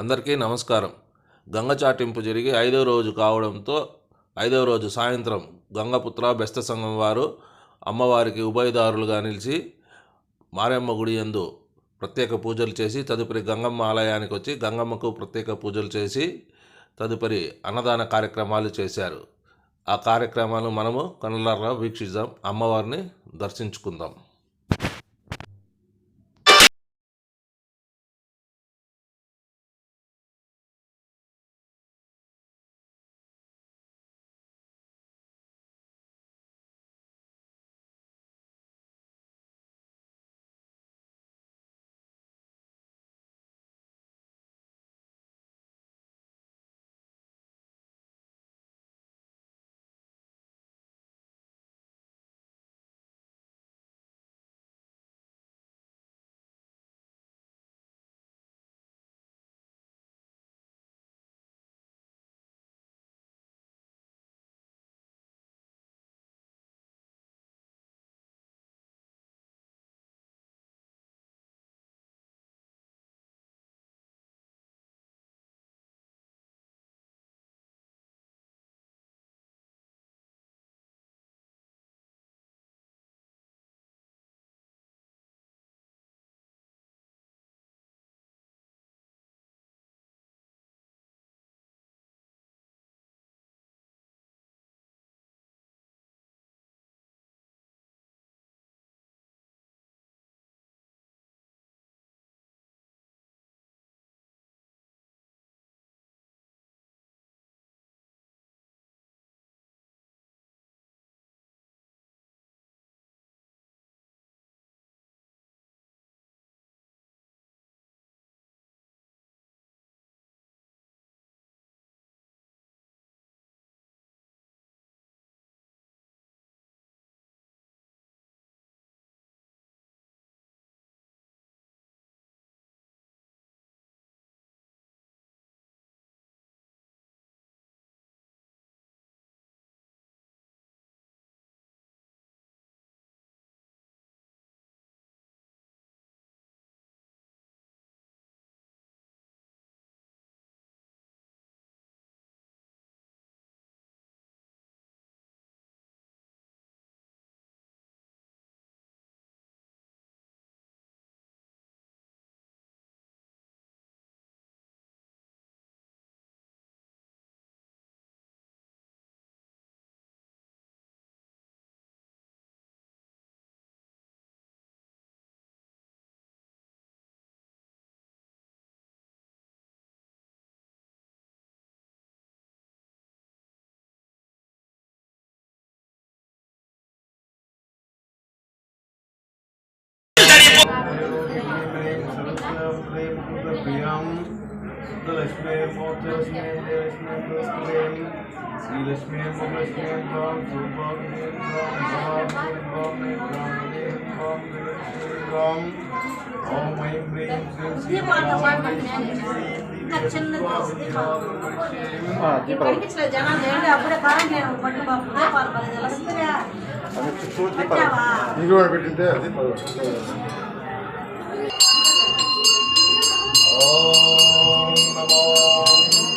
అందరికీ నమస్కారం. గంగ చాటింపు జరిగి ఐదవ రోజు కావడంతో ఐదవ రోజు సాయంత్రం గంగపుత్ర బెస్త సంఘం వారు అమ్మవారికి ఉభయదారులుగా నిలిచి మారమ్మ గుడి యందు ప్రత్యేక పూజలు చేసి తదుపరి గంగమ్మ ఆలయానికి వచ్చి గంగమ్మకు ప్రత్యేక పూజలు చేసి తదుపరి అన్నదాన కార్యక్రమాలు చేశారు. ఆ కార్యక్రమాలు మనము కనులారా వీక్షిద్దాం. అమ్మవారిని దర్శించుకుందాం. लक्ष्मी मोक्षलक्ष्मी जयलक्ष्मी पुष्पदेवी श्रीलक्ष्मी मोक्षलक्ष्मी त्वां सौभाग्यं त्वां महाभूतं त्वां त्वां ॐ ऐं ह्रीं श्रीं కనిపించలే జనాలు ఏంటి అప్పుడే కరెంట్ నేను పట్టు పాపం దీపాలు పది తెలుస్తుందా అది చుట్టూ దీపాలు పెట్టావా? ఇంకో పెట్టింటే అది Om Namo.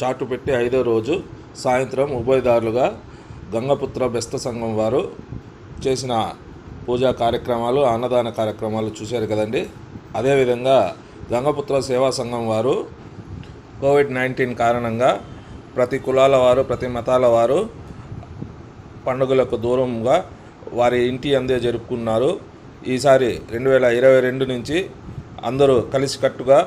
చాటు పెట్టి ఐదో రోజు సాయంత్రం ఉభయదారులుగా గంగపుత్ర బెస్త సంఘం వారు చేసిన పూజా కార్యక్రమాలు అన్నదాన కార్యక్రమాలు చూశారు కదండి. అదేవిధంగా గంగపుత్ర సేవా సంఘం వారు కోవిడ్ నైన్టీన్ కారణంగా ప్రతి కులాల వారు ప్రతి మతాల వారు పండుగలకు దూరంగా వారి ఇంటి అందే జరుపుకున్నారు. ఈసారి రెండు వేల ఇరవై రెండు నుంచి అందరూ కలిసికట్టుగా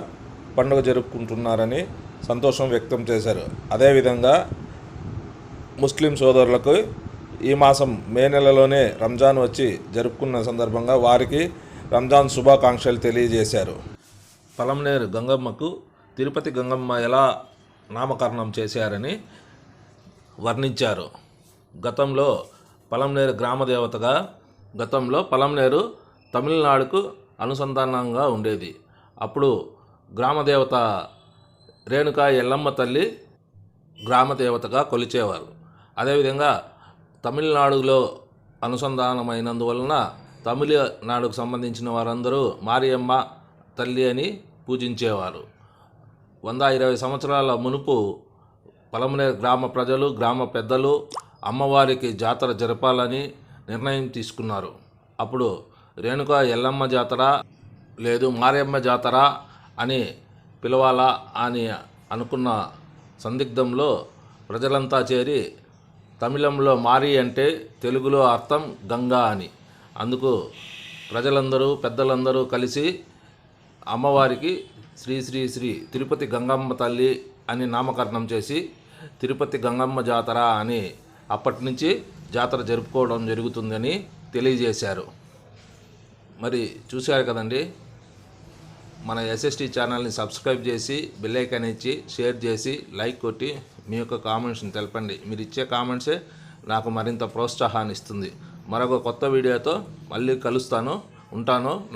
పండుగ జరుపుకుంటున్నారని సంతోషం వ్యక్తం చేశారు. అదేవిధంగా ముస్లిం సోదరులకు ఈ మాసం మే నెలలోనే రంజాన్ వచ్చి జరుపుకున్న సందర్భంగా వారికి రంజాన్ శుభాకాంక్షలు తెలియజేశారు. పలంనేరు గంగమ్మకు తిరుపతి గంగమ్మ ఎలా నామకరణం చేశారని వర్ణించారు. గతంలో పలంనేరు గ్రామదేవతగా గతంలో పలంనేరు తమిళనాడుకు అనుసంధానంగా ఉండేది. అప్పుడు గ్రామదేవత రేణుకా ఎల్లమ్మ తల్లి గ్రామదేవతగా కొలిచేవారు. అదేవిధంగా తమిళనాడులో అనుసంధానమైనందువలన తమిళనాడుకు సంబంధించిన వారందరూ మారియమ్మ తల్లి అని పూజించేవారు. వంద ఇరవై సంవత్సరాల మునుపు పలమనే గ్రామ ప్రజలు గ్రామ పెద్దలు అమ్మవారికి జాతర జరపాలని నిర్ణయం తీసుకున్నారు. అప్పుడు రేణుక ఎల్లమ్మ జాతర లేదు మారియమ్మ జాతర అని పిలవాలా అని అనుకున్న సందిగ్ధంలో ప్రజలంతా చేరి తమిళంలో మారి అంటే తెలుగులో అర్థం గంగా అని. అందుకు ప్రజలందరూ పెద్దలందరూ కలిసి అమ్మవారికి శ్రీ శ్రీ శ్రీ తిరుపతి గంగమ్మ తల్లి అని నామకరణం చేసి తిరుపతి గంగమ్మ జాతర అని అప్పటి నుంచి జాతర జరుపుకోవడం జరుగుతుందని తెలియజేశారు. మరి చూశారు కదండి మన ఎస్ఎస్టీ ఛానల్ని సబ్స్క్రైబ్ చేసి బిల్లైకన్ ఇచ్చి షేర్ చేసి లైక్ కొట్టి మీ యొక్క కామెంట్స్ని తెలపండి. మీరు ఇచ్చే కామెంట్సే నాకు మరింత ప్రోత్సాహాన్ని ఇస్తుంది. మరొక కొత్త వీడియోతో మళ్ళీ కలుస్తాను. ఉంటాను.